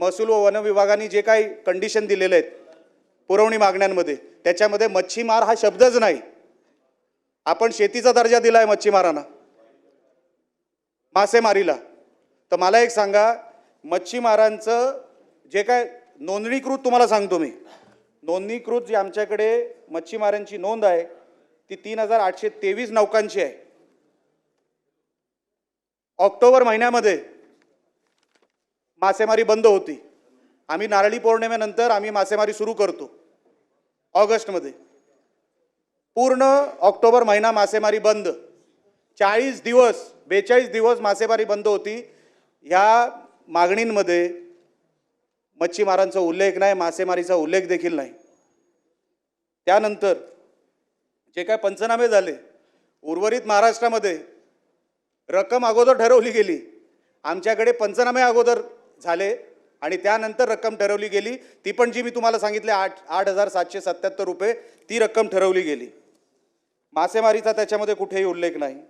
महसूल व वन विभागाने जे काही कंडिशन दिलेले आहेत पुरवणी मागण्यांमध्ये त्याच्यामध्ये मच्छीमार हा शब्दच नाही. आपण शेतीचा दर्जा दिला आहे मच्छीमारांना. मासेमारीला. तर मला एक सांगा मच्छीमारांचं जे काय नोंदणीकृत तुम्हाला सांगतो मी. नोंदणीकृत जी आमच्याकडे मच्छीमारांची नोंद आहे ती तीन हजार आठशे तेवीस नौकांची आहे. ऑक्टोबर महिन्यामध्ये मासेमारी बंद होती. आम्ही नारळी पौर्णिमेनंतर आम्ही मासेमारी सुरू करतो. ऑगस्टमध्ये. पूर्ण ऑक्टोबर महिना मासेमारी बंद. चाळीस दिवस बेचाळीस दिवस मासेमारी बंद होती. ह्या मागणींमध्ये मच्छीमारांचा उल्लेख नाही मासेमारीचा उल्लेख देखील नाही. त्यानंतर जे काय पंचनामे झाले उर्वरित महाराष्ट्रामध्ये रक्कम अगोदर ठरवली गेली. आमच्याकडे पंचनामे अगोदर झाले आणि त्यानंतर रक्कम ठरवली गेली. ती पण जी मी तुम्हाला सांगितले आठ आठ हजार सातशे सत्याहत्तर रुपये ती रक्कम ठरवली गेली. मासेमारीचा त्याच्यामध्ये कुठेही उल्लेख नाही.